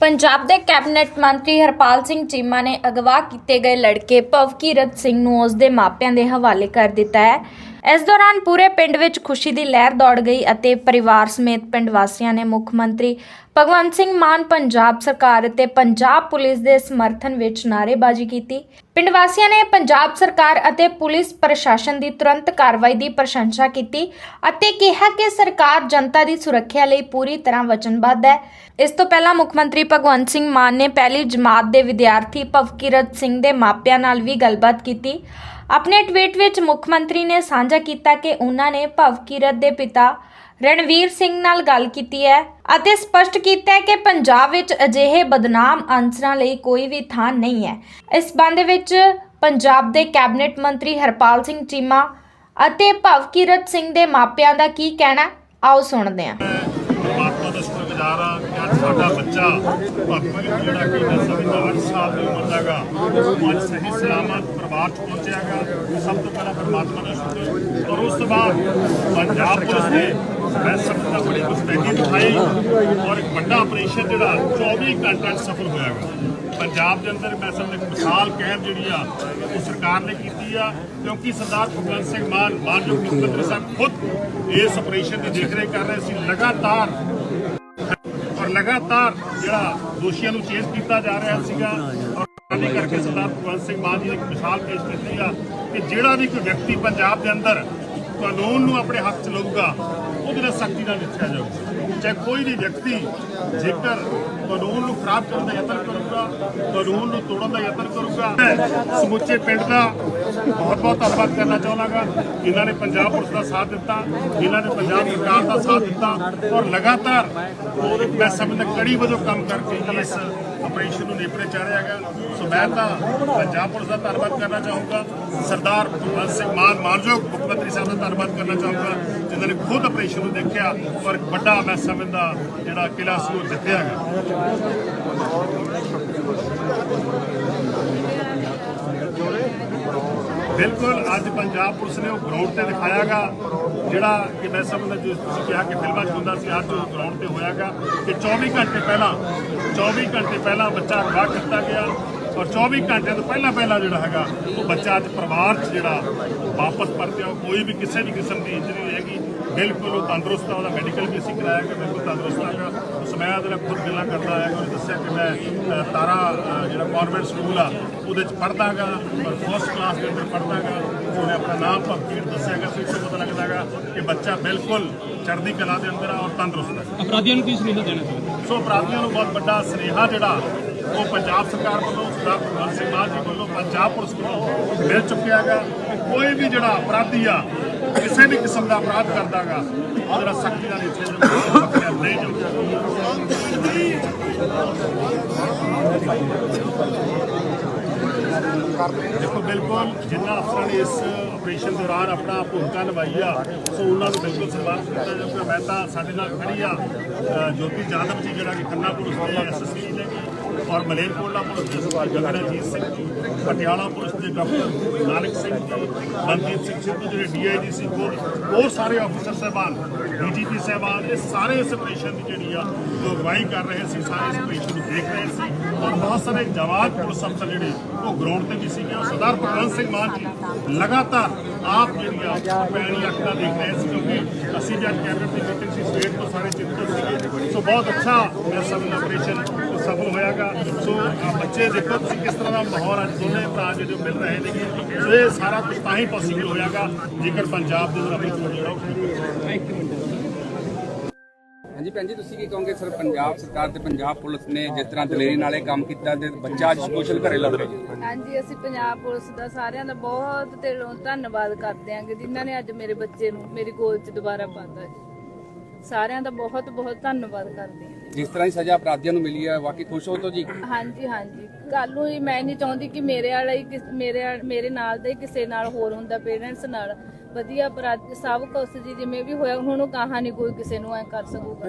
ਪੰਜਾਬ ਦੇ ਕੈਬਨਿਟ ਮੰਤਰੀ ਹਰਪਾਲ ਸਿੰਘ ਚੀਮਾ ਨੇ ਅਗਵਾ ਕੀਤੇ ਗਏ ਲੜਕੇ ਭਵਕੀਰਤ ਸਿੰਘ ਨੂੰ ਉਸ ਦੇ ਮਾਪਿਆਂ ਦੇ ਹਵਾਲੇ ਕਰ ਦਿੱਤਾ ਹੈ। ਇਸ ਦੌਰਾਨ ਪੂਰੇ ਪਿੰਡ ਵਿੱਚ ਖੁਸ਼ੀ ਦੀ ਲਹਿਰ ਦੌੜ ਗਈ ਅਤੇ ਪਰਿਵਾਰ ਸਮੇਤ ਪਿੰਡ ਵਾਸੀਆਂ ਨੇ ਮੁੱਖ ਮੰਤਰੀ ਭਗਵੰਤ ਸਿੰਘ ਮਾਨ ਪੰਜਾਬ ਸਰਕਾਰ ਅਤੇ ਪੰਜਾਬ ਪੁਲਿਸ ਦੇ ਸਮਰਥਨ ਵਿੱਚ ਨਾਅਰੇਬਾਜ਼ੀ ਕੀਤੀ। ਪਿੰਡ ਵਾਸੀਆਂ ਨੇ ਪੰਜਾਬ ਸਰਕਾਰ ਅਤੇ ਪੁਲਿਸ ਪ੍ਰਸ਼ਾਸਨ ਦੀ ਤੁਰੰਤ ਕਾਰਵਾਈ ਦੀ ਪ੍ਰਸ਼ੰਸਾ ਕੀਤੀ ਅਤੇ ਕਿਹਾ ਕਿ ਸਰਕਾਰ ਜਨਤਾ ਦੀ ਸੁਰੱਖਿਆ ਲਈ ਪੂਰੀ ਤਰ੍ਹਾਂ ਵਚਨਬੱਧ ਹੈ। ਇਸ ਤੋਂ ਪਹਿਲਾਂ ਮੁੱਖ ਮੰਤਰੀ ਭਗਵੰਤ ਸਿੰਘ ਮਾਨ ਨੇ ਪਹਿਲੀ ਜਮਾਤ ਦੇ ਵਿਦਿਆਰਥੀ ਭਵਕੀਰਤ ਸਿੰਘ ਦੇ ਮਾਪਿਆਂ ਨਾਲ ਵੀ ਗੱਲਬਾਤ ਕੀਤੀ। ਆਪਣੇ ਟਵੀਟ ਵਿੱਚ ਮੁੱਖ ਮੰਤਰੀ ਨੇ ਸਾਂਝਾ ਕੀਤਾ ਕਿ ਉਹਨਾਂ ਨੇ ਭਵਕੀਰਤ ਦੇ ਪਿਤਾ ਰਣਵੀਰ ਸਿੰਘ ਨਾਲ ਗੱਲ ਕੀਤੀ ਹੈ। ਅਤੇ ਸਪਸ਼ਟ ਕੀਤਾ ਹੈ ਕਿ ਪੰਜਾਬ ਵਿੱਚ ਅਜਿਹੇ ਬਦਨਾਮ ਅਨਸਰਾਂ ਲਈ ਕੋਈ ਵੀ ਥਾਂ ਨਹੀਂ ਹੈ। ਇਸ ਸੰਬੰਧ ਵਿੱਚ ਪੰਜਾਬ ਦੇ ਕੈਬਨਿਟ ਮੰਤਰੀ ਹਰਪਾਲ ਸਿੰਘ ਚੀਮਾ ਅਤੇ ਭਵਕੀਰਤ ਸਿੰਘ ਦੇ ਮਾਪਿਆਂ ਦਾ ਕੀ ਕਹਿਣਾ ਆਓ ਸੁਣਦੇ ਹਾਂ। ਪਰਮਾਤਮਾ ਦਾ ਸ਼ੁਕਰਗੁਜ਼ਾਰ ਆ ਕਿ ਅੱਜ ਸਾਡਾ ਬੱਚਾ ਭਾਬੀ ਜਿਹੜਾ ਕਿ ਨਸਲ ਦਾ 8 ਸਾਲ ਦੀ ਉਮਰ ਦਾਗਾ ਉਹ ਅੱਜ ਸਹੀ ਸਲਾਮਤ ਪਰਿਵਾਰ ਚ ਪਹੁੰਚਿਆਗਾ ਸਭ ਤੋਂ ਪਹਿਲਾਂ ਪਰਮਾਤਮਾ ਦਾ ਸ਼ੁਕਰ ਔਰ ਉਸ ਤੋਂ ਬਾਅਦ ਪੰਜਾਬ ਪੁਲਿਸ ਨੇ ਮੈਂ ਬੜੀ ਮੁਸਤੈਦੀ ਦਿਖਾਈ ਔਰ ਇੱਕ ਵੱਡਾ ਆਪਰੇਸ਼ਨ ਜਿਹੜਾ 24 ਘੰਟਿਆਂ ਸਫਲ ਹੋਇਆਗਾ ਪੰਜਾਬ ਦੇ ਅੰਦਰ ਮੈਂ ਸਮਝ ਇੱਕ ਮਿਸਾਲ ਕਾਇਮ ਜਿਹੜੀ ਆ ਉਹ ਸਰਕਾਰ ਨੇ ਕੀਤੀ ਆ ਕਿਉਂਕਿ ਸਰਦਾਰ ਭਗਵੰਤ ਸਿੰਘ ਮਾਨ ਮਾਨਯੋਗ ਮੁੱਖ ਮੰਤਰੀ ਸਾਹਿਬ ਖੁਦ ਇਸ ਆਪਰੇਸ਼ਨ ਦੀ ਦੇਖਰੇਖ ਕਰ ਰਹੇ ਸੀ ਲਗਾਤਾਰ ਔਰ ਲਗਾਤਾਰ ਜਿਹੜਾ ਦੋਸ਼ੀਆਂ ਨੂੰ ਚੇਸ ਕੀਤਾ ਜਾ ਰਿਹਾ ਸੀਗਾ ਔਰ ਖਾਲੀ ਕਰਕੇ ਸਰਦਾਰ ਭਗਵੰਤ ਸਿੰਘ ਮਾਨ ਜੀ ਨੇ ਇੱਕ ਮਿਸਾਲ ਪੇਸ਼ ਕੀਤੀ ਆ ਕਿ ਜਿਹੜਾ ਵੀ ਕੋਈ ਵਿਅਕਤੀ ਪੰਜਾਬ ਦੇ ਅੰਦਰ ਕਾਨੂੰਨ ਨੂੰ ਆਪਣੇ ਹੱਥ 'ਚ ਲਊਗਾ ਉਹਦੇ ਨਾਲ ਸਖਤੀ ਨਾਲ ਨਿਪਟਿਆ ਜਾਊਗਾ। ਚਾਹੇ ਕੋਈ ਵੀ ਵਿਅਕਤੀ ਜੇਕਰ ਕਾਨੂੰਨ ਨੂੰ ਖਰਾਬ ਕਰਨ ਦਾ ਯਤਨ ਕਰੂਗਾ, ਕਾਨੂੰਨ ਨੂੰ ਤੋੜਨ ਦਾ ਯਤਨ ਕਰੂਗਾ ਸਮੁੱਚੇ ਪਿੰਡ ਦਾ ਬਹੁਤ ਬਹੁਤ ਧੰਨਵਾਦ ਕਰਨਾ ਚਾਹੁੰਦਾਗਾ ਜਿਨ੍ਹਾਂ ਨੇ ਪੰਜਾਬ ਪੁਲਿਸ ਦਾ ਸਾਥ ਦਿੱਤਾ, ਜਿਨ੍ਹਾਂ ਨੇ ਪੰਜਾਬ ਸਰਕਾਰ ਦਾ ਸਾਥ ਦਿੱਤਾ ਔਰ ਲਗਾਤਾਰ ਮੈਂ ਸਮਝਦਾ ਕੜੀ ਵਜੋਂ ਕੰਮ ਕਰਕੇ ਇਸ ਆਪਰੇਸ਼ਨ ਨੂੰ ਨੇਪਰੇ ਰਿਹਾ ਗਿਆ ਸੋ ਮੈਂ ਤਾਂ ਪੰਜਾਬ ਪੁਲਿਸ ਦਾ ਧੰਨਵਾਦ ਕਰਨਾ ਚਾਹੂੰਗਾ। ਸਰਦਾਰ ਭਗਵੰਤ ਸਿੰਘ ਮਾਨ ਮਾਨਯੋਗ ਮੁੱਖ ਮੰਤਰੀ ਸਾਹਿਬ ਦਾ ਧੰਨਵਾਦ ਕਰਨਾ ਚਾਹੂੰਗਾ। ਇਹਨਾਂ ਨੇ ਖੁਦ ਆਪਰੇਸ਼ਨ ਨੂੰ ਦੇਖਿਆ ਔਰ ਇੱਕ ਵੱਡਾ ਮੈਂ ਸਮਝਦਾ ਜਿਹੜਾ ਕਿਲਾ ਸੀ ਉਹ ਜਿੱਤਿਆ ਗਿਆ ਬਿਲਕੁਲ ਅੱਜ ਪੰਜਾਬ ਪੁਲਿਸ ਨੇ ਉਹ ਗਰਾਊਂਡ ਤੇ ਦਿਖਾਇਆਗਾ, ਜਿਹੜਾ ਕਿ ਮੈਂ ਸਮਝਦਾ ਜਿਸ ਤੁਸੀਂ ਕਿਹਾ ਕਿ ਫਿਲਮਾਂ 'ਚ ਹੁੰਦਾ ਸੀ, ਅੱਜ ਉਹ ਗਰਾਊਂਡ ਤੇ ਹੋਇਆਗਾ ਕਿ 24 ਘੰਟੇ ਪਹਿਲਾਂ 24 ਘੰਟੇ ਪਹਿਲਾਂ ਬੱਚਾ ਅਗਵਾ ਕੀਤਾ ਗਿਆ। ਔਰ 24 ਘੰਟੇ ਤੋਂ ਪਹਿਲਾਂ ਪਹਿਲਾਂ ਜਿਹੜਾ ਹੈਗਾ ਉਹ ਬੱਚਾ ਅੱਜ ਪਰਿਵਾਰ 'ਚ ਜਿਹੜਾ ਵਾਪਸ ਪਰਤਿਆ ਉਹ ਕੋਈ ਵੀ ਕਿਸੇ ਵੀ ਕਿਸਮ ਦੀ ਇੰਜਰੀ ਨਹੀਂ ਹੈਗੀ। ਬਿਲਕੁਲ ਉਹ ਤੰਦਰੁਸਤ ਆ ਉਹਦਾ ਮੈਡੀਕਲ ਵੀ ਅਸੀਂ ਕਰਾਇਆ ਕਿ ਬਿਲਕੁਲ ਤੰਦਰੁਸਤ ਹੈਗਾ। ਉਸ ਮੈਂ ਉਹਦੇ ਨਾਲ ਖੁਦ ਗੱਲਾਂ ਕਰਦਾ ਹੈ ਉਹਨੇ ਦੱਸਿਆ ਕਿ ਮੈਂ ਤਾਰਾ ਜਿਹੜਾ ਕਾਨਵੈਂਟ ਸਕੂਲ ਆ ਉਹਦੇ ਚ ਪੜ੍ਹਦਾਗਾ ਔਰ ਫਸਟ ਕਲਾਸ ਦੇ ਅੰਦਰ ਪੜ੍ਹਦਾਗਾ ਉਹਨੇ ਆਪਣਾ ਨਾਮ ਭਰਤੀ ਦੱਸਿਆਗਾ ਸੋ ਇਸ ਤੋਂ ਪਤਾ ਲੱਗਦਾਗਾ ਕਿ ਬੱਚਾ ਬਿਲਕੁਲ ਚੜ੍ਹਦੀ ਕਲਾ ਦੇ ਅੰਦਰ ਆ ਔਰ ਤੰਦਰੁਸਤ ਹੈ ਅਪਰਾਧੀਆਂ ਨੂੰ ਕੀ ਸੁਨੇਹਾ ਦੇਣਾ ਚਾਹੁੰਦੇ ਸੋ ਅਪਰਾਧੀਆਂ ਨੂੰ ਬਹੁਤ ਵੱਡਾ ਸੁਨੇਹਾ ਜਿਹੜਾ ਉਹ ਪੰਜਾਬ ਸਰਕਾਰ ਵੱਲੋਂ ਸਰਦਾਰ ਭਗਵੰਤ ਸਿੰਘ ਮਾਨ ਜੀ ਵੱਲੋਂ ਪੰਜਾਬ ਪੁਲਿਸ ਵੱਲੋਂ ਮਿਲ ਚੁੱਕਿਆ ਹੈਗਾ ਕੋਈ ਵੀ ਜਿਹੜਾ ਅਪਰਾਧੀ ਆ ਕਿਸੇ ਵੀ ਕਿਸਮ ਦਾ ਅਪਰਾਧ ਕਰਦਾਗਾ ਉਹਦਾ ਸਖਤੀ ਨਾਲ ਇੱਥੇ ਜੋ ਨਹੀਂ ਜੋ ਦੇਖੋ ਬਿਲਕੁਲ ਜਿੰਨਾ ਅਫਸਰਾਂ ਨੇ ਇਸ ਆਪਰੇਸ਼ਨ ਦੌਰਾਨ ਆਪਣਾ ਭੂਮਿਕਾ ਨਿਭਾਈ ਆ ਸੋ ਉਹਨਾਂ ਨੂੰ ਬਿਲਕੁਲ ਸਨਮਾਨ ਕੀਤਾ ਜਾਊਗਾ। ਮੈਂ ਤਾਂ ਸਾਡੇ ਨਾਲ ਖੜੀ ਆ ਅ, ਜੋਤੀ ਜਾਦਵ ਜੀ ਜਿਹੜਾ ਕਿ ਖੰਨਾ ਪੁਲਿਸ ਦੇ ਐਸਐਸਪੀ ਨੇ। ਔਰ ਮਲੇਰਕੋਟਲਾ ਪੁਲਿਸ ਦੇ ਸਰਦਾਰ ਗਗਨਜੀਤ ਸਿੰਘ ਜੀ ਪਟਿਆਲਾ ਪੁਲਿਸ ਦੇ ਡਾਕਟਰ ਨਾਨਕ ਸਿੰਘ ਜੀ ਮਨਦੀਪ ਸਿੰਘ ਸਿੱਧੂ ਜਿਹੜੇ ਡੀਆਈਜੀ ਸੀ, ਹੋਰ ਹੋਰ ਸਾਰੇ ਅਫਸਰ ਸਾਹਿਬਾਨ ਡੀਜੀਪੀ ਸਾਹਿਬਾਨ, ਇਹ ਸਾਰੇ ਇਸ ਆਪਰੇਸ਼ਨ ਦੀ ਜਿਹੜੀ ਆ ਜੋ ਅਗਵਾਈ ਕਰ ਰਹੇ ਸੀ, ਸਾਰੇ ਇਸ ਆਪਰੇਸ਼ਨ ਨੂੰ ਦੇਖ ਰਹੇ ਸੀ। ਔਰ ਬਹੁਤ ਸਾਰੇ ਜਵਾਨ ਪੁਲਿਸ ਅਫਸਰ ਜਿਹੜੇ, ਉਹ ਗਰਾਊਂਡ ਤੇ ਵੀ ਸੀਗੇ। ਉਹ ਸਰਦਾਰ ਭਗਵੰਤ ਸਿੰਘ ਮਾਨ ਜੀ ਲਗਾਤਾਰ ਆਪ ਜਿਹੜੀ ਆ, ਪੈਣੀ ਅੱਖਾਂ ਦੇਖ ਰਹੇ ਸੀ, ਕਿਉਂਕਿ ਅਸੀਂ ਜਦ ਕੈਬਨਿਟ ਦੀ ਮੀਟਿੰਗ ਸੀ ਸਟੇਟ ਤੋਂ ਸਾਰੇ ਚਿੰਤਤ ਸੀਗੇ। ਸੋ ਬਹੁਤ ਅੱਛਾ ਮੈਂ ਸਭ ਆਪਰੇਸ਼ਨ ਸਫਲ ਹੋਇਆਗਾ। ਸੋ ਬੱਚੇ ਦੇਖੋ ਤੁਸੀਂ ਕਿਸ ਤਰ੍ਹਾਂ ਦਾ ਮਾਹੌਲ ਅੱਜ ਦੋਨੇ ਭਰਾ ਜਿਹੜੇ ਮਿਲ ਰਹੇ ਨੇ ਸੋ ਇਹ ਸਾਰਾ ਕੁਝ ਤਾਂ ਹੀ ਪੋਸੀਬਲ ਹੋਇਆਗਾ ਜੇਕਰ ਪੰਜਾਬ ਦੇ ਅੰਦਰ ਅਮਨ ਜਿਹੜਾ ਉਹ ਹਾਂਜੀ ਭੈਣ ਜੀ ਤੁਸੀਂ ਕੀ ਕਹੋਗੇ ਸਰ ਪੰਜਾਬ ਸਰਕਾਰ ਤੇ ਪੰਜਾਬ ਪੁਲਿਸ ਨੇ ਜਿਸ ਤਰ੍ਹਾਂ ਦਲੇਰੀ ਨਾਲ ਕੰਮ ਕੀਤਾ ਤੇ ਬੱਚਾ ਅੱਜ ਸੋਸ਼ਲ ਘਰੇ ਲੱਗ ਰਿਹਾ ਹਾਂਜੀ ਅਸੀਂ ਪੰਜਾਬ ਪੁਲਿਸ ਦਾ ਸਾਰਿਆਂ ਦਾ ਬਹੁਤ ਦਿਲੋਂ ਧੰਨਵਾਦ ਕਰਦੇ ਆਂਗੇ ਜਿਨ੍ਹਾਂ ਨੇ ਅੱਜ ਮੇਰੇ ਬੱਚੇ ਨੂੰ ਮੇਰੀ ਗੋਦ 'ਚ ਦੁਬਾਰਾ ਪਾਤਾ ਹੈ ਸਾਰਿਆਂ ਦਾ ਬਹੁਤ ਬਹੁਤ ਧੰਨਵਾਦ ਕਰਦੇ ਹਾਂ। ਜਿਸ ਤਰ੍ਹਾਂ ਦੀ ਸਜ਼ਾ ਅਪਰਾਧੀਆਂ ਨੂੰ ਮਿਲੀ ਹੈ ਵਾਕਈ ਖੁਸ਼ ਹੋ ਤੋ ਜੀ? ਹਾਂਜੀ ਹਾਂਜੀ। ਕੱਲ ਨੂੰ ਹੀ ਮੈਂ ਨਹੀਂ ਚਾਹੁੰਦੀ ਕਿ ਮੇਰੇ ਵਾਲਾ ਹੀ ਕਿਸ- ਮੇਰੇ ਵਾਲ- ਮੇਰੇ ਨਾਲ ਦਾ ਹੀ ਕਿਸੇ ਨਾਲ ਹੋਰ ਹੁੰਦਾ ਪੇਰੈਂਟਸ ਨਾਲ। ਵਧੀਆ ਅਪਰਾਧ ਸਭ ਕੁਛ ਜੀ ਜਿਵੇਂ ਵੀ ਹੋਇਆ ਹੁਣ ਉਹ ਕਹਾਣੀ ਕੋਈ ਕਿਸੇ ਨੂੰ ਐ ਕਰ ਸਕੂਗਾ।